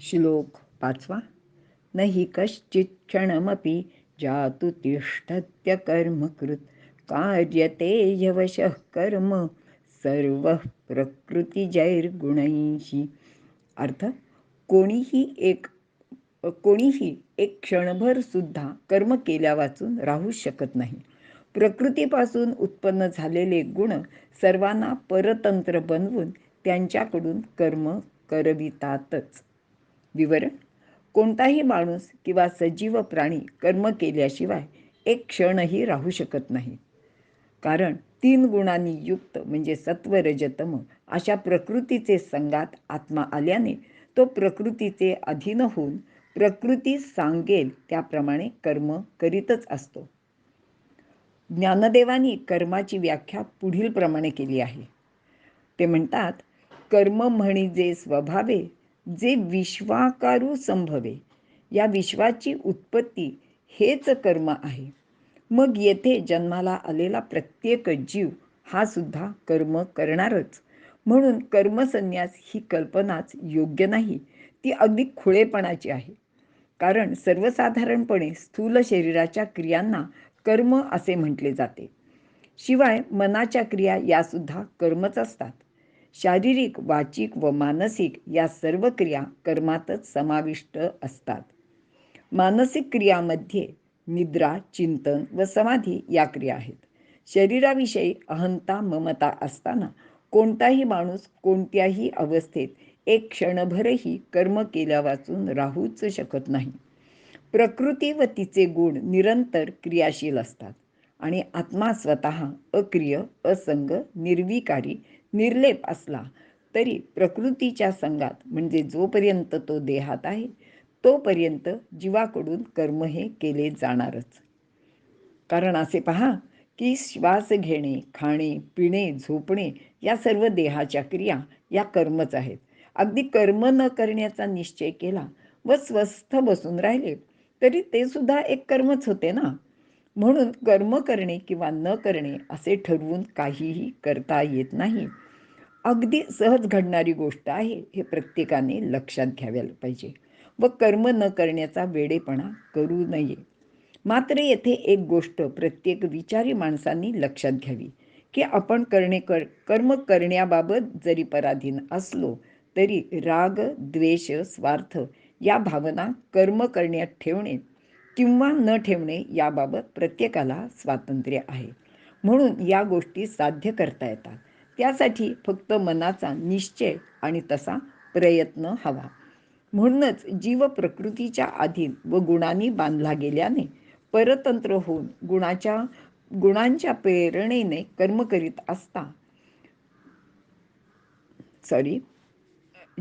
श्लोक पाचवा. न हि कश्चित् क्षणमपि जातु तिष्ठत्यकर्मकृत. कार्यते यवशः कर्म सर्व प्रकृतिजैर्गुणैशी अर्थ कोणीही एक कोणीही एक क्षणभर सुद्धा कर्म केल्या वाचून राहू शकत नाही. प्रकृतीपासून उत्पन्न झालेले गुण सर्वांना परतंत्र बनवून त्यांच्याकडून कर्म करवितातच. विवरण. कोणताही माणूस किंवा सजीव प्राणी कर्म केल्याशिवाय एक क्षणही राहू शकत नाही. कारण तीन गुणांनी युक्त म्हणजे सत्व रजतम अशा प्रकृतीचे संगात आत्मा आल्याने तो प्रकृतीचे अधीन होऊन प्रकृती सांगेल त्याप्रमाणे कर्म करीतच असतो. ज्ञानदेवानी कर्माची व्याख्या पुढील प्रमाणे केली आहे. ते म्हणतात कर्म म्हणी जे स्वभावे जे विश्वाकारू संभवे या विश्वाची उत्पत्ती हेच कर्म आहे. मग येथे जन्माला आलेला प्रत्येक जीव हा सुद्धा कर्म करणारच. म्हणून कर्मसन्यास ही कल्पनाच योग्य नाही ती अगदी खुळेपणाची आहे. कारण सर्वसाधारणपणे स्थूल शरीराच्या क्रियांना कर्म असे म्हटले जाते. शिवाय मनाच्या क्रिया यासुद्धा कर्मच असतात. शारीरिक वाचिक व मानसिक या सर्व क्रिया कर्मातच समाविष्ट असतात. मानसिक क्रियामध्ये निद्रा चिंतन व समाधी या क्रिया आहेत. शरीराविषयी अहंता ममता असताना कोणताही माणूस कोणत्याही अवस्थेत एक क्षणभरही कर्म केल्या वाचून राहूच शकत नाही. प्रकृती व तिचे गुण निरंतर क्रियाशील असतात आणि आत्मा स्वतः अक्रिय असंग निर्विकारी निर्लेप असला तरी प्रकृतीच्या संघात म्हणजे जोपर्यंत तो देहात आहे तोपर्यंत जीवाकडून कर्म हे केले जाणारच. कारण असे पहा की श्वास घेणे खाणे पिणे झोपणे या सर्व देहाच्या क्रिया या कर्मच आहेत. अगदी कर्म न करण्याचा निश्चय केला व स्वस्थ बसून राहिले तरी ते सुद्धा एक कर्मच होते ना? म्हणून कर्म करणे किंवा न करणे असे ठरवून काहीही करता येत नाही. अगदी सहज घडणारी गोष्ट आहे हे प्रत्येकाने लक्षात घ्यायला पाहिजे. व कर्म न करण्याचा वेडेपणा करू नये. मात्र येथे एक गोष्ट प्रत्येक विचारी माणसांनी लक्षात घ्यावी की आपण करणे कर कर्म करण्याबाबत जरी पराधीन असलो तरी राग द्वेष स्वार्थ या भावना कर्म करण्यात ठेवणे किंवा न ठेवणे याबाबत प्रत्येकाला स्वातंत्र्य आहे. म्हणून या गोष्टी साध्य करता येतात. त्यासाठी फक्त मनाचा निश्चय आणि तसा प्रयत्न हवा. म्हणूनच जीव प्रकृतीच्या अधीन व गुणांनी बांधला गेल्याने परतंत्र होऊन गुणाच्या गुणांच्या प्रेरणेने कर्म करीत असता. सॉरी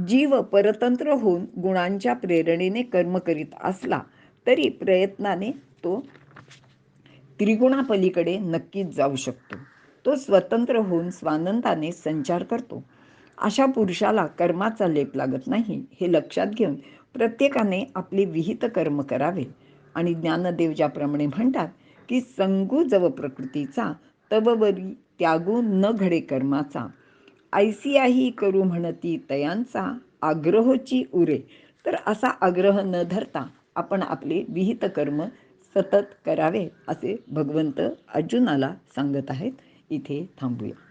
जीव परतंत्र होऊन गुणांच्या प्रेरणेने कर्म करीत असला तरी प्रयत्नाने तो त्रिगुणापलीकडे नक्कीच जाऊ शकतो. तो स्वतंत्र होऊन स्वानंदाने संचार करतो. अशा पुरुषाला कर्माचा लेप लागत नाही हे लक्षात घेऊन प्रत्येकाने आपले विहित कर्म करावे. आणि ज्ञानदेव ज्याप्रमाणे म्हणतात की संगू जव प्रकृतीचा तववरी त्यागू न घडे कर्माचा. आयसियाही करू म्हणती तयांचा आग्रहोची उरे. तर असा आग्रह न धरता आपण आपले विहित कर्म सतत करावे असे भगवंत अर्जुनाला सांगत आहेत. इथे थांबूया.